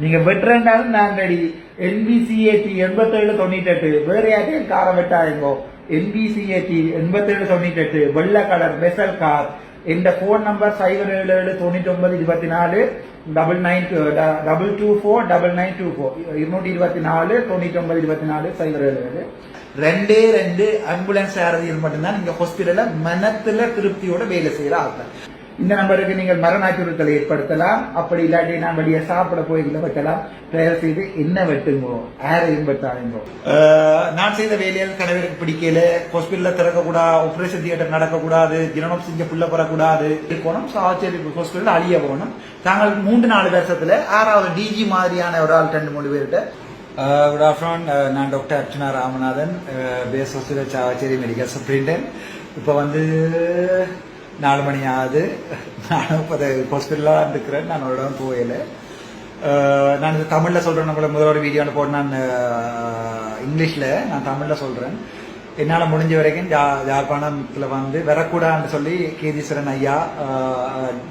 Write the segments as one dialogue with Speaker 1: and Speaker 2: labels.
Speaker 1: நீங்க வெட்டுறேன்னாலும் நான் ரெடி என்பிசிஏடி எண்பத்தேழு தொண்ணூத்தி எட்டு வேற யாரையும் காரை வெட்டாயுங்கோ என்பிசிஏடி எண்பத்தேழு தொண்ணூத்தி எட்டு வெள்ளை கலர் வெசல் கார். இந்த போன் நம்பர் சைபர் ஏழு ஏழு தொண்ணூத்தி ஒன்பது இருபத்தி நாலு double nine double two four double nine two four இருநூற்றி இருபத்தி நாலு தொண்ணூத்தி ஒன்பது இருபத்தி நாலு சைபர் ஏழு ஏழு. ரெண்டே ரெண்டு ஆம்புலன்ஸ் சாரதிகள் மட்டும்தான் நீங்க ஹாஸ்பிட்டல்ல மனத்துல திருப்தியோட வேலை செய்யற ஆட்கள் இந்த நம்பருக்கு நீங்கள் மரண அச்சுறுத்தலை ஏற்படுத்தலாம். அப்படி இல்லாட்டி நான் வெளியே சாப்பிட போய் வெட்டலாம் தயவு செய்து என்ன வெட்டுங்கோ யாரையும் வெட்டாதீங்கோ. நான் செய்த வேலையில் கணவருக்கு பிடிக்கல. திறக்க திறக்கக்கூடாது ஆபரேஷன் தியேட்டர் நடக்கக்கூடாது. ஜனனம் செஞ்ச புள்ள பெறக்கூடாது இருக்கணும் சாச்சேரி ஹாஸ்பிட்டல் அழிய போகணும். தாங்கள் மூன்று நாலு வருஷத்துல ஆறாவது டிஜி மாதிரியான ஒரு ஆள் ரெண்டு மூணு பேர்கிட்ட குட் ஆஃப்டர்நூன் நான் doctor Archana Ramanathan. Base hospital Chavakachcheri medical superintendent இப்போ வந்து நாலு மணி ஆகுது. நானும் இப்போ ஹாஸ்பிட்டலாக இருக்கிறேன் நான் ஒரு இடம் நான் இது தமிழில் சொல்கிறேன் உங்களை முதல் ஒரு வீடியோவில் போட்டு நான் இங்கிலீஷில் நான் தமிழில் சொல்கிறேன் என்னால் முடிஞ்ச வரைக்கும் ஜா யாழ்ப்பாணத்தில் வந்து வரக்கூடாதுன்னு சொல்லி கேதீஸ்வரன் ஐயா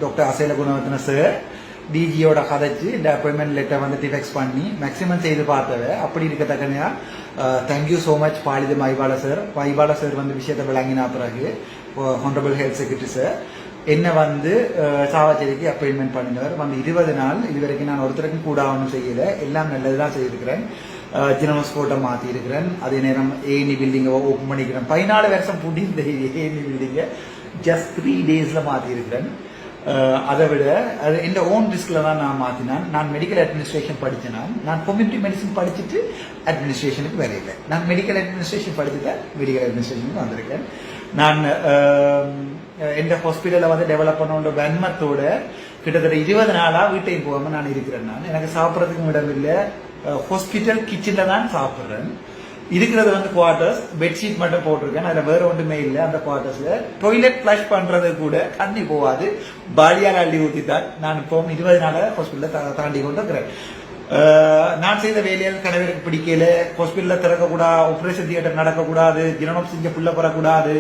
Speaker 1: டாக்டர் அசைல குணவர்த்தன சார் டிஜியோட கதைச்சு இந்த அப்பாயின்மெண்ட் லெட்டர் வந்து டிஃபெக்ஸ் பண்ணி மேக்ஸிமம் செய்து பார்த்தவ அப்படி இருக்கத்தக்கனையா thank you so much Palitha Mahipala sir Mahipala sir வந்து விஷயத்தை விளங்கினா பிறகு ஹானரபிள் ஹெல்த் செக்ரட்டரி சார் என்ன வந்து சாவாச்சேரிக்கு அப்பாயின்மெண்ட் பண்ணினவர். வந்து இருபது நாள் இது வரைக்கும் நான் ஒருத்தருக்கும் கூட ஒன்றும் செய்யலை. எல்லாம் நல்லதுதான் செய்திருக்கிறேன். ஜினமஸ் கோட்டை மாற்றி இருக்கிறேன் அதே நேரம் ஏனி பில்டிங்கை ஓப்பன் பண்ணிக்கிறேன். பதினாலு வருஷம் புடி இந்த ஏனி பில்டிங்கை ஜஸ்ட் த்ரீ டேஸில் மாற்றியிருக்கிறேன் அதை விட அது எந்த ஓன் ரிஸ்கில் தான் நான் மாற்றினேன் நான் மெடிக்கல் அட்மினிஸ்ட்ரேஷன் படித்தேன் நான் நான் கம்யூனிட்டி மெடிசன் படிச்சுட்டு அட்மினிஸ்ட்ரேஷனுக்கு வரையில. நான் மெடிக்கல் அட்மினிஸ்ட்ரேஷன் படிச்சுட்டு மெடிக்கல் அட்மினிஸ்ட்ரேஷனுக்கு வந்திருக்கேன். நான் எந்த ஹாஸ்பிட்டலில் வந்து டெவலப் பண்ணோட வன்மத்தோட கிட்டத்தட்ட இருபது நாளாக வீட்டையும் போகாமல் நான் இருக்கிறேன் நான் எனக்கு சாப்பிட்றதுக்கும் இடம் இல்லை ஹாஸ்பிட்டல் கிச்சனில் தான் சாப்பிட்றேன் இருக்கிறது வந்து குவார்டர்ஸ் பெட்ஷீட் மட்டும் போட்டிருக்கேன் அதுல வேற ஒன்றுமே இல்லை அந்த குவார்டர்ஸ்ல டொய்லெட் ஃபிளஷ் பண்றது கூட தண்ணி போகாது பாலியால் அள்ளி ஊத்தித்தான் நான் இப்போ இருபது நாள ஹாஸ்பிட்டல தாண்டி கொண்டு இருக்கிறேன் நான் செய்த வேலையில் கணவருக்கு பிடிக்கல. ஹாஸ்பிட்டல்ல திறக்கக்கூடாது ஆப்ரேஷன் தியேட்டர் நடக்கக்கூடாது ஜனனம் செஞ்ச புள்ள பெறக்கூடாது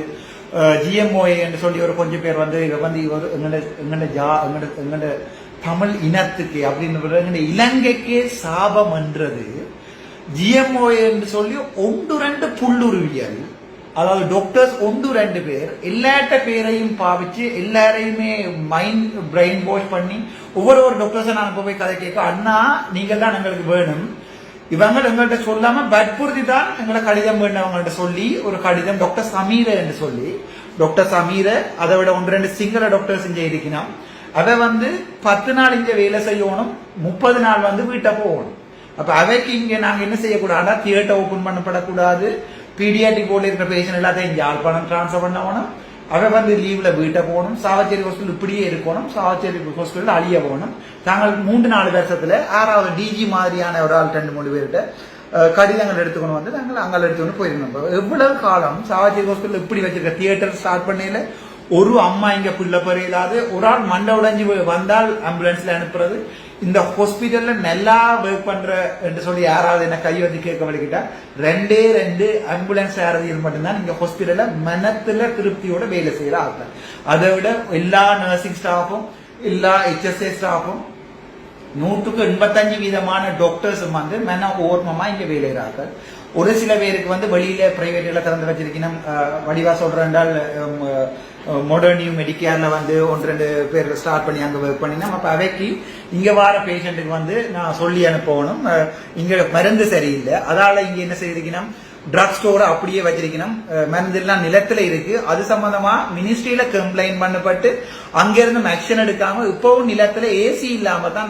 Speaker 1: ஜிஎம்ஓஏ என்று சொல்லி ஒரு கொஞ்சம் பேர் வந்து இவ வந்து இவர் எங்கட எங்கட ஜா எங்கட எங்கட தமிழ் இனத்துக்கு அப்படின்னு எங்கட இலங்கைக்கே சாபம் என்றது. ஜிஎம்ஓ என்று சொல்லி ஒன்று ரெண்டு புல்லுருவியல் அதாவது டாக்டர்ஸ் ஒன்று ரெண்டு பேர். எல்லாட்ட பேரையும் பாவிச்சு எல்லாரையுமே மைண்ட் பிரெயின் வாஷ் பண்ணி ஒவ்வொரு ஒரு டாக்டர்ஸை நான் போய் கதை கேட்க அண்ணா நீங்கள் தான் எங்களுக்கு வேணும். இவங்க எங்கள்கிட்ட சொல்லாம வற்புறுத்தி தான் எங்களை கடிதம் வேண்டவங்கள்ட்ட சொல்லி ஒரு கடிதம் டாக்டர் சமீர என்று சொல்லி டாக்டர் சமீர அதை விட ஒன்று ரெண்டு சிங்கள டாக்டர்ஸ் இங்க இருக்கணும் அவ வந்து பத்து நாள் இங்கே வேலை செய்யணும் முப்பது நாள் வந்து வீட்டை போகணும். அப்ப அவைக்கு இங்க நாங்க என்ன செய்யக்கூடாதுன்னா தியேட்டர் ஓபன் பண்ணப்படக்கூடாது. பீடியாட்டிக் போர்டில் இருக்கிற பேஷண்ட் எல்லாத்தையும் யாழ்ப்பாணம் டிரான்ஸ்ஃபர் பண்ணணும் அவன் வந்து லீவ்ல வீட்டை போகணும் சாவச்சேரி ஹாஸ்பிட்டல் இப்படியே இருக்கணும் சாவச்சேரி ஹாஸ்பிட்டல் அழிய போகணும் தாங்கள் மூன்று நாலு வருஷத்துல ஆறாவது டிஜி மாதிரியான ஒரு ஆள் ரெண்டு மூணு பேர்கிட்ட கடிதங்கள் எடுத்துக்கணும் வந்து நாங்கள் அங்கே எடுத்துக்கணும் போயிருந்தோம் எவ்வளவு காலம் சாவச்சேரி ஹாஸ்பிட்டல் இப்படி வச்சிருக்க தியேட்டர் ஸ்டார்ட் பண்ணையில ஒரு அம்மா இங்க பிள்ளை பெறையிலாது ஒரு ஆள் மண்டை உடைஞ்சு வந்தால் ஆம்புலன்ஸ்ல அனுப்புறது இந்த ஹாஸ்பிட்டல்ல நல்லா ஒர்க் பண்ற என்று சொல்லி யாராவது என்ன கை வந்து கேட்க வலிக்கிட்டா ரெண்டே ரெண்டு ஆம்புலன்ஸ் சாரதிகள் மட்டும்தான் இந்த ஹாஸ்பிட்டல்ல மனத்துல திருப்தியோட வேலை செய்யற ஆட்கள். அதை விட எல்லா நர்சிங் ஸ்டாஃபும் எல்லா ஹெச்எஸ்ஏ ஸ்டாஃபும் நூற்றுக்கு எண்பத்தஞ்சு வீதமான டாக்டர்ஸும் வந்து மென ஓர்மமா இங்க வேலைகிறார்கள் ஒரு சில பேருக்கு வந்து வெளியில பிரைவேட்ல திறந்து வச்சிருக்கணும். வடிவா வடிவா சொல்றேன்டால் மாடர்ன் மெடிக்கேர்ல வந்து ஒன்று ரெண்டு பேர் ஸ்டார்ட் பண்ணி அங்கே ஒர்க் பண்ணினா அப்போ அவைக்கு இங்கே வர பேஷண்ட்டுக்கு வந்து நான் சொல்லி அனுப்பணும். இங்கே மருந்து சரியில்லை. அதால இங்கே என்ன செய்திருக்கணும் ட்ரக் ஸ்டோரை அப்படியே வச்சிருக்கணும். மருந்தெல்லாம் நிலத்துல இருக்கு. அது சம்பந்தமா மினிஸ்ட்ரியில கம்ப்ளைண்ட் பண்ணப்பட்டு அங்கிருந்து ஆக்ஷன் எடுக்காம இப்பவும் நிலத்துல ஏசி இல்லாம தான்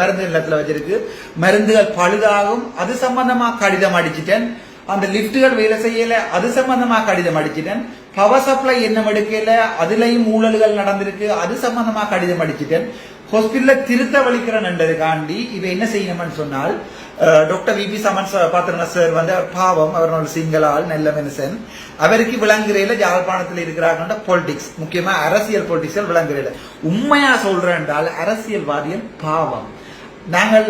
Speaker 1: மருந்து நிலத்துல வச்சிருக்கு. மருந்துகள் பழுதாகும். அது சம்பந்தமா கடிதம் அடிச்சிட்டேன். அந்த லிப்டுகள் வேலை செய்யல. அது சம்பந்தமா கடிதம் அடிச்சிட்டேன். பவர் சப்ளை என்ன எடுக்கல. அதுலயும் ஊழல்கள் நடந்திருக்கு. அது சம்பந்தமா கடிதம் அடிச்சிட்டேன். ஹாஸ்பிட்டல்ல திருத்த வலிக்கிறேன்ன்றதுக்காண்டி இவ என்ன செய்யணும்னு சொன்னால் doctor VP Saman Pathirana sir வந்து பாவம் அவர் சிங்களால் சிங்கள நல்ல மனுஷன். அவருக்கு விளங்குறையில ஜாழ்ப்பாணத்தில் இருக்கிறாங்க பொலிட்டிக்ஸ் முக்கியமா அரசியல் பொலிட்டிக்ஸ் விளங்குறையில உண்மையா சொல்றேன் என்றால் அரசியல்வாதிகள் பாவம். நாங்கள்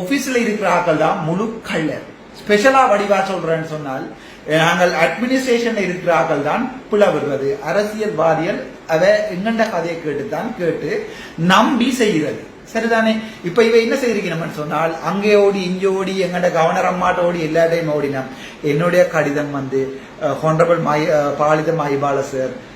Speaker 1: ஆபீஸ்ல இருக்கிற ஆக்கள் தான் முழு கள்ளர். ஸ்பெஷலா வடிவா சொல்றேன்னு சொன்னால் நாங்கள் அட்மினிஸ்ட்ரேஷன்ல இருக்கிறார்கள் தான் பிளவுறது. அரசியல்வாதிகள் அதை எங்கண்ட கதையை கேட்டு தான் கேட்டு நம்பி செய்கிறது. சரிதானே? இப்ப இவ என்ன செய்திருக்கணும்னு சொன்னால் அங்கே ஓடி இங்கே ஓடி எங்கட கவர்னர் அம்மாட்ட ஓடி எல்லா டைம் ஓடினோம் என்னுடைய கடிதம் வந்து ஹொண்டபிள் மாய பாலித மைபால சார்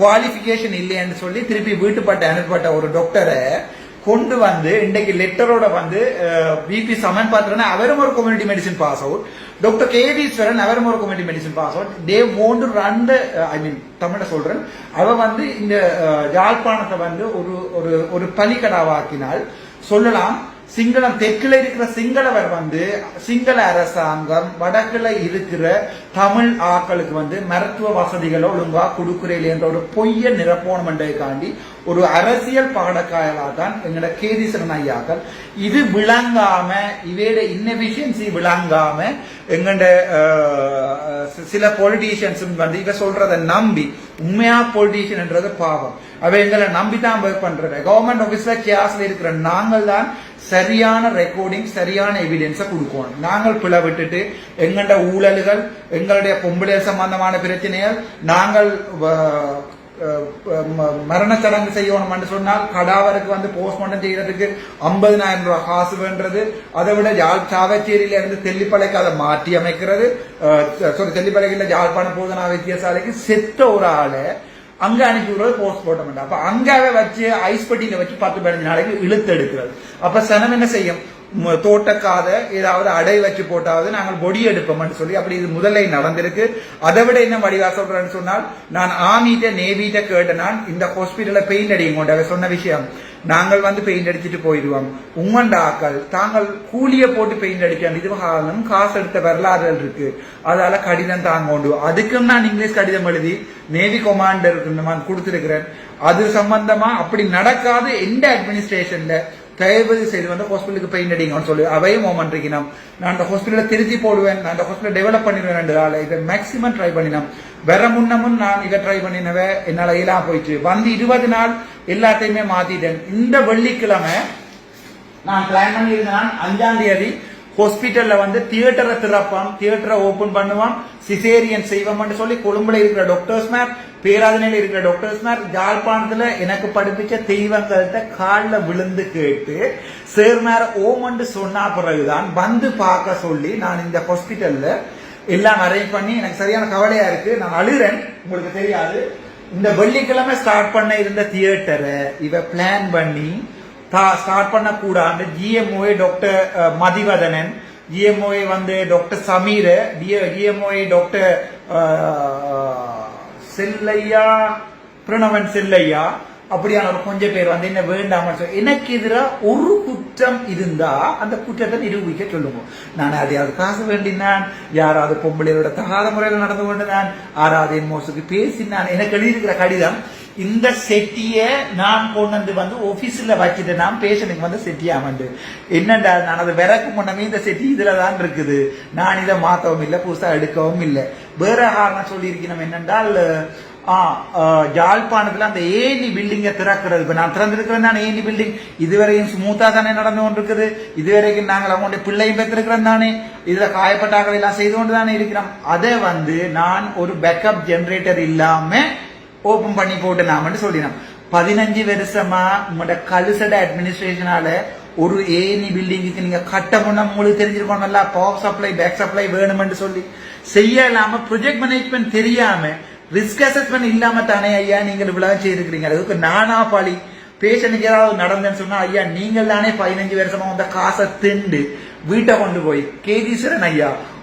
Speaker 1: குவாலிஃபிகேஷன் இல்லைன்னு சொல்லி திருப்பி வீட்டுப்பட்ட அனுப்பப்பட்ட ஒரு டாக்டரை கொண்டு வந்து இன்றைக்கு லெட்டரோட வந்து பிபி சமன் பாத்திரனா அவரும் ஒரு community medicine pass out doctor Kethiswaran அவரும் ஒரு community medicine pass out they run the I mean தமிழ சொல்றேன். அவ வந்து இந்த யாழ்ப்பாணத்தை வந்து ஒரு ஒரு ஒரு பலிக்கடாவாக்கினால் சொல்லலாம். சிங்களம் தெற்குல இருக்கிற சிங்களவர் வந்து சிங்கள அரசாங்கம் வடக்குல இருக்கிற தமிழ் ஆக்களுக்கு வந்து மருத்துவ வசதிகளை ஒழுங்கா கொடுக்குறேன் என்ற ஒரு பொய்ய நிரப்போணம் காண்டி ஒரு அரசியல் பாடக்காயலா தான் எங்களோட கேதீசரன் ஐயாக்கள் இது விளங்காம இவையோட இன்னெபிஷியன்சி விளங்காம எங்கட சில பொலிட்டீஷியன்ஸும் வந்து இவ சொல்றதை நம்பி உண்மையா பொலிட்டீஷியன்ன்றது பாவம். அவ எங்களை நம்பி தான் ஒர்க் பண்றது கவர்மெண்ட் ஆபீஸ்ல கேஸ்ல இருக்கிற நாங்கள் தான் சரியான ரெக்கார்டிங் சரியான எவிடன்ஸை கொடுக்கணும். நாங்கள் பிள விட்டுட்டு ஊழல்கள் எங்களுடைய பொம்பளை சம்பந்தமான பிரச்சனைகள் நாங்கள் வ- ம- சடங்கு செய்யணும்னு சொன்னால் கடாவருக்கு வந்து போஸ்ட்மார்ட்டம் செய்யறதுக்கு ஐம்பதினாயிரம் ரூபாய் காசு வேண்டது அதை விட யாழ் சாவச்சேரியில இருந்து தெல்லிப்பளைக்கு அதை மாற்றி அமைக்கிறது. சாரி தெல்லிப்பளைக்கு யாழ்ப்பாணம் போதனா வைத்தியசாலைக்கு செத்த ஒரு ஆளை அங்க அனுப்பி விடுறது போஸ்ட்மார்ட்டம் அப்ப அங்காவே வச்சு ஐஸ் பெட்டியில வச்சு பத்து பதினஞ்சு நாளைக்கு இழுத்து எடுக்கிறது. அப்ப சனம் என்ன செய்யும்? தோட்டக்காத ஏதாவது அடை வச்சு போட்டாவது நாங்கள் பொடி எடுப்போம்னு சொல்லி அப்படி இது முதல்ல நடந்திருக்கு. அதை விட என்ன வடிவா சொல்றேன்னு சொன்னால் நான் ஆமீட்ட நேவிட்ட கேட்ட நான் இந்த ஹாஸ்பிட்டல பெயிண்ட் அடிங்க கொண்டு சொன்ன விஷயம். நாங்கள் வந்து பெயிண்ட் அடிச்சுட்டு போயிடுவோம். உம்மண்ட ஆக்கள் தாங்கள் கூலியை போட்டு பெயிண்ட் அடிக்க இது காலம் காசு எடுத்த வரலாறுகள் இருக்கு. அதால கடிதம் தாங்க உண்டு அதுக்கும் நான் இங்கிலீஷ் கடிதம் எழுதி நேவி கொமாண்டருக்கு நான் கொடுத்திருக்கிறேன். அது சம்பந்தமா அப்படி நடக்காது எந்த அட்மினிஸ்ட்ரேஷன்ல தயவு செய்து வந்து ஹாஸ்பிட்டலுக்கு பெயிண்ட் அடிங்கன்னு சொல்லி அவையும் ஓமன் நான் அந்த ஹாஸ்பிட்டலை திருத்தி போடுவேன் நான் அந்த ஹாஸ்பிட்டல் டெவலப் பண்ணிடுவேன் ரெண்டு இதை மேக்சிமம் ட்ரை பண்ணினோம். வேற முன்னமும் நான் இதை ட்ரை பண்ணினவே என்னால இயலா போயிடுச்சு வந்து இருபது நாள் எல்லாத்தையுமே மாத்திட்டேன். இந்த வெள்ளிக்கிழமை நான் பிளான் பண்ணியிருந்தேன் அஞ்சாம் தேதி ஹாஸ்பிட்டல்ல வந்து தியேட்டரை திறப்பான் தியேட்டரை ஓபன் பண்ணுவான் சிசேரியன் செய்வோம்னு சொல்லி கொழும்புல இருக்கிற டாக்டர்ஸ் மேம் பேராதனையில் இருக்கிற டாக்டர்ஸ் மேர் யாழ்ப்பாணத்துல எனக்கு படிப்பிச்ச தெய்வங்கள்ட்ட காலில் விழுந்து கேட்டு சேர்மார் ஓமண்டு சொன்ன பிறகுதான் வந்து பார்க்க சொல்லி நான் இந்த ஹாஸ்பிட்டல்ல எல்லாம் அரேஞ்ச் பண்ணி எனக்கு சரியான கவலையா இருக்கு. நான் அழுகிறேன் உங்களுக்கு தெரியாது. இந்த வெள்ளிக்கிழமை ஸ்டார்ட் பண்ண இருந்த தியேட்டரை இவ பிளான் பண்ணி ஸ்டார்ட் பண்ணக்கூடாது. GMOA doctor Mathivathanan. ஜிஎம்ஓஏ வந்து doctor Sameer GMOA doctor Chellaiah? Pranavan Chellaiah? அப்படியான ஒரு கொஞ்சம் பேர் வந்து என்ன வேண்டாம சொல்லி எனக்கு எதிராக ஒரு குற்றம் இருந்தா அந்த குற்றத்தை நிரூபிக்க சொல்லுவோம். நான் அதையாவது காசு வேண்டினான் யாராவது பொம்பளையோட தகாத முறையில் நடந்து கொண்டினான் ஆறாவது என் மோசுக்கு பேசினான். எனக்கு எழுதியிருக்கிற கடிதம் இந்த செட்டிய நான் கொண்டு வந்து வந்து ஆபீஸ்ல வச்சுட்டு நான் பேஷனுக்கு வந்து செட்டியாமண்டு என்னடா நான் அது விறக்கு முன்னமே இந்த செட்டி இதுல தான் இருக்குது. நான் இதை மாத்தவும் இல்லை புதுசா எடுக்கவும் இல்லை. வேற காரணம் சொல்லியிருக்கணும் என்னென்றால் ஆ, ஆ, அந்த ஏனி பில்டிங்கை திறக்கிறது. இப்ப நான் திறந்திருக்கிறேன் தானே ஏனி பில்டிங் இதுவரையும் ஸ்மூத்தா தானே நடந்து கொண்டிருக்குது. இதுவரைக்கும் நாங்கள் அவங்களுடைய பிள்ளையும் பெற்றிருக்கிறோம் தானே. இதுல காயப்பட்டாக்கள் எல்லாம் செய்து கொண்டு தானே இருக்கிறோம். அதை வந்து நான் ஒரு பேக்கப் ஜென்ரேட்டர் இல்லாம ஓபன் பண்ணி போட்டு நாமன்னு சொல்லினோம் பதினஞ்சு வருஷமா உங்களோட கலுசட அட்மினிஸ்ட்ரேஷனால ஒரு ஏனி பில்டிங்குக்கு நீங்க கட்ட முன்ன உங்களுக்கு தெரிஞ்சிருக்கணும்ல பவர் சப்ளை பேக் சப்ளை வேணும்னு சொல்லி. செய்ய ப்ரொஜெக்ட் மேனேஜ்மெண்ட் தெரியாம ரிஸ்க் அசஸ்மெண்ட் இல்லாம தானே ஐயா நீங்கள் இவ்வளவு செய்திருக்கிறீங்க. அதுக்கு நானா பாலி பேஷனுக்கு ஏதாவது நடந்தேன்னு சொன்னா ஐயா நீங்கள் தானே பதினஞ்சு வருஷமா வந்த காசை திண்டு வீட்டை கொண்டு போய். கேதீஸ்வரன் ஐயா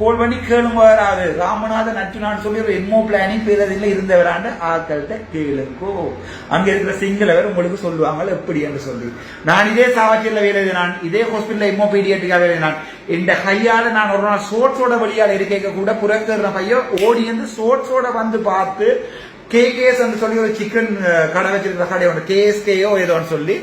Speaker 1: கோல் பண்ணி கேளுங்க வராது. ராமநாதன் நச்சுனான்னு சொல்லி ஒரு எம்ஓ பிளானிங் பேரதில் இருந்தவராண்டு ஆக்கள்கிட்ட கேளுங்கோ. அங்க இருக்கிற சிங்களவர் உங்களுக்கு சொல்லுவாங்க எப்படி என்று சொல்லி. நான் இதே சாவச்சியில் வேலை நான் இதே ஹாஸ்பிட்டல் எம்மோ பீடியாட்டிக்காக வேலை நான் இந்த கையால நான் ஒரு நாள் சோட்ஸோட வழியால் இருக்க கூட புறக்கிற பையன் ஓடி வந்து சோட்ஸோட வந்து பார்த்து கேகேஎஸ் என்று சொல்லி ஒரு சிக்கன் கடை வச்சிருக்கிற கடை ஒன்று கேஎஸ்கேயோ ஏதோன்னு சொல்லி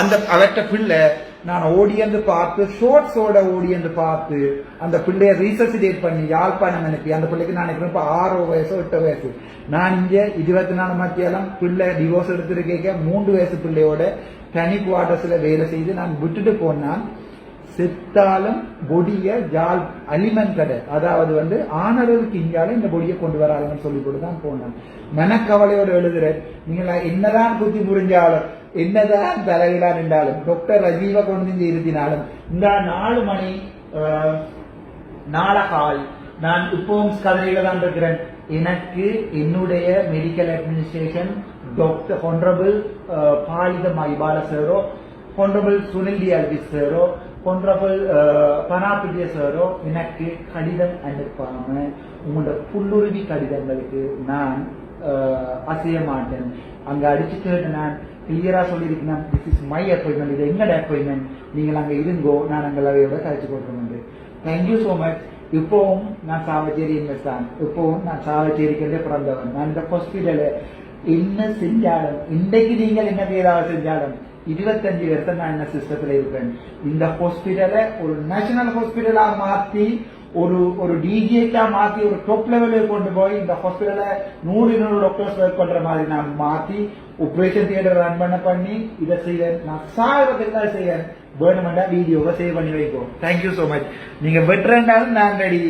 Speaker 1: அந்த அவர்கிட்ட பிள்ளை நான் ஓடியந்து பார்த்து ஷோர்ட்ஸோட ஓடியந்து பார்த்து அந்த பிள்ளைய ரீசசிடேட் பண்ணி யாழ்ப்பாணம் அனுப்பி. அந்த பிள்ளைக்கு நான் நினைக்கிறேன் இப்போ ஆறோ வயசோ எட்டு வயசு. நான் இங்கே இருபத்தி நாலு மத்தியாலம் பிள்ளை டிவோர்ஸ் எடுத்துருக்கேக்க மூன்று வயசு பிள்ளையோட தனி குவார்டர்ஸ்ல வேலை செய்து நான் விட்டுட்டு போனான். செத்தாலும் பொடிய ஜால் அலிமன் கடை அதாவது வந்து ஆனரவுக்கு இங்கால இந்த பொடியை கொண்டு வராங்கன்னு சொல்லி கொடுத்து தான் போனேன். மனக்கவலையோட எழுதுறேன். நீங்களா என்னதான் புத்தி புரிஞ்சாலும் என்னதான் தலையிடா நின்றாலும் டாக்டர் ரஜீவ கொண்டு வந்து இந்த நாலு மணி நாளகால் நான் இப்பவும் கதையில தான் இருக்கிறேன் எனக்கு என்னுடைய medical administration doctor honourable Palitha Maipala sorrow honourable Sunil டிஆல்பி சாரோ ஹொன்ரபிள் பனாபிரிய சரோ எனக்கு கடிதம் அனுப்பாம உங்களோட புல்லுருவி கடிதங்களுக்கு நான் அசைய மாட்டேன் அங்க அடிச்சுட்டு நான் கிளியரா சொல்லியிருக்கேன் திஸ் இஸ் மை அப்பாயின்மெண்ட் இது எங்கட அப்பாயின்மெண்ட் நீங்கள் அங்கே இருங்கோ நான் அங்கே அவையோட கழிச்சு கொடுக்கணும் தேங்க்யூ ஸோ மச் இப்போவும் நான் சாவச்சேரி இன்வெஸ்ட் தான். இப்போவும் நான் சாவச்சேரிக்கிறதே பிறந்தவன். நான் இந்த ஹாஸ்பிட்டல என்ன செஞ்சாலும் இன்றைக்கு நீங்கள் என்ன ஏதாவது செஞ்சாலும் இருபத்தஞ்சு வருஷம் நான் என்ன சிஸ்டத்தில் இருப்பேன். இந்த ஹாஸ்பிட்டலை ஒரு நேஷனல் ஹாஸ்பிட்டலாக மாற்றி ஒரு ஒரு டிஜிஎச்சா மாத்தி ஒரு டாப் லெவலுக்கு கொண்டு போய் இந்த ஹாஸ்பிட்டல நூறு நூறு டாக்டர்ஸ் ஒர்க் பண்ற மாதிரி நான் மாத்தி ஆபரேஷன் தியேட்டர் ரன் பண்ண பண்ணி இதை செய்ய நான் சாகிறதுக்கு தான் செய்வேன் வேணுமெண்டா வீடியோவை சேவ் பண்ணி வைப்போம். தேங்க்யூ ஸோ மச் நீங்க வெட்டுறேன்டாலும் நான் ரெடி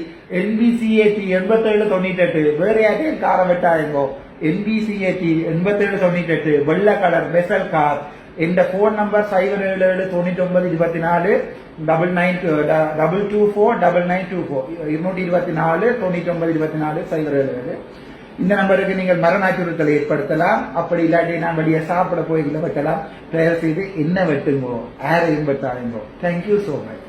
Speaker 1: என்பிசிஏடி எண்பத்தேழு தொண்ணூத்தெட்டு. வேற யார்ட்டையும் காரை வெட்டாயுங்கோ என்பிசிஏடி எண்பத்தேழு தொண்ணூத்தெட்டு. வெள்ளை கலர் பெசல் கார் இந்த போன் நம்பர் சைபர் ஏழு ஏழு தொண்ணூற்றி ஒன்பது இருபத்தி நாலு double nine double two four double nine two four இருநூற்றி இருபத்தி நாலு தொண்ணூற்றி ஒன்பது இருபத்தி நாலு சைபர் ஏழு ஏழு இந்த நம்பருக்கு நீங்கள் மரண அச்சுறுத்தலை ஏற்படுத்தலாம் அப்படி இல்லாட்டி நான் வெளியே சாப்பிட போய் வெட்டலாம் தயவு செய்து என்ன வெட்டுங்கோ யாரையும் வெட்டாதீங்கோ தேங்க்யூ ஸோ மச்